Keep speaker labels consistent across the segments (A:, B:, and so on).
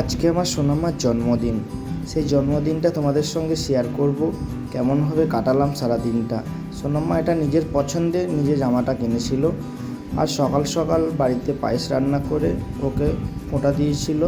A: আজকে আমার সোনামার জন্মদিন। সেই জন্মদিনটা তোমাদের সঙ্গে শেয়ার করব কেমনভাবে কাটালাম সারা দিনটা সোনাম্মা এটা নিজের পছন্দে নিজে জামাটা কিনেছিল আর সকাল সকাল বাড়িতে পায়েস রান্না করে ওকে ফোঁটা দিয়েছিল।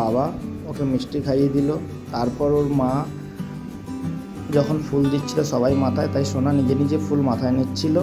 A: বাবা ওকে মিষ্টি খাইয়ে দিল। তারপর ওর মা যখন ফুল দিচ্ছিল সবাই মাথায়, তাই সোনা নিজে নিজে ফুল মাথায় নিচ্ছিল।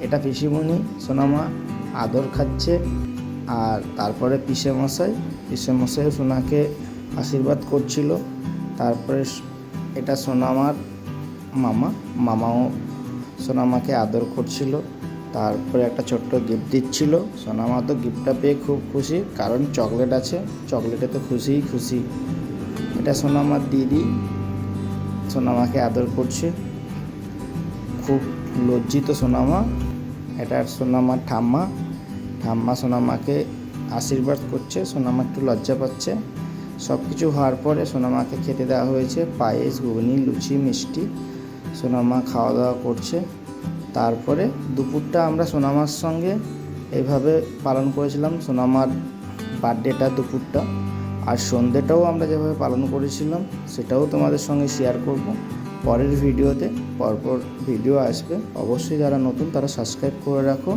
A: এটা পিসিমণি, সোনামা আদর খাচ্ছে। আর তারপরে পিসে মশাই পিসে মশাই সোনাকে আশীর্বাদ করছিল। তারপরে এটা সোনামার মামা, মামাও সোনামাকে আদর করছিল। তারপরে একটা ছোট্ট গিফট দিচ্ছিল। সোনামা তো গিফটটা পেয়ে খুব খুশি, কারণ চকলেট আছে চকলেটে তো খুশিই খুশি। এটা সোনামার দিদি সোনামাকে আদর করছে। খুব লজ্জিত সোনামা। এটা সোনামার ঠাম্মা। ঠাম্মা সোনামাকে আশীর্বাদ করছে, সোনামা একটু লজ্জা পাচ্ছে। সব কিছু হওয়ার পরে সোনামাকে খেতে দেওয়া হয়েছে পায়েস, ঘুগনি, লুচি, মিষ্টি। সোনামা খাওয়া দাওয়া করছে। তারপরে দুপুরটা আমরা সোনামার সঙ্গে এইভাবে পালন করেছিলাম। সোনামার বার্থডেটা দুপুরটা। আর সন্ধ্যেটাও আমরা যেভাবে পালন করেছিলাম, সেটাও তোমাদের সঙ্গে শেয়ার করব। পরের ভিডিওতে পরপর ভিডিও আসবে। অবশ্যই যারা নতুন তারা সাবস্ক্রাইব করে রাখো।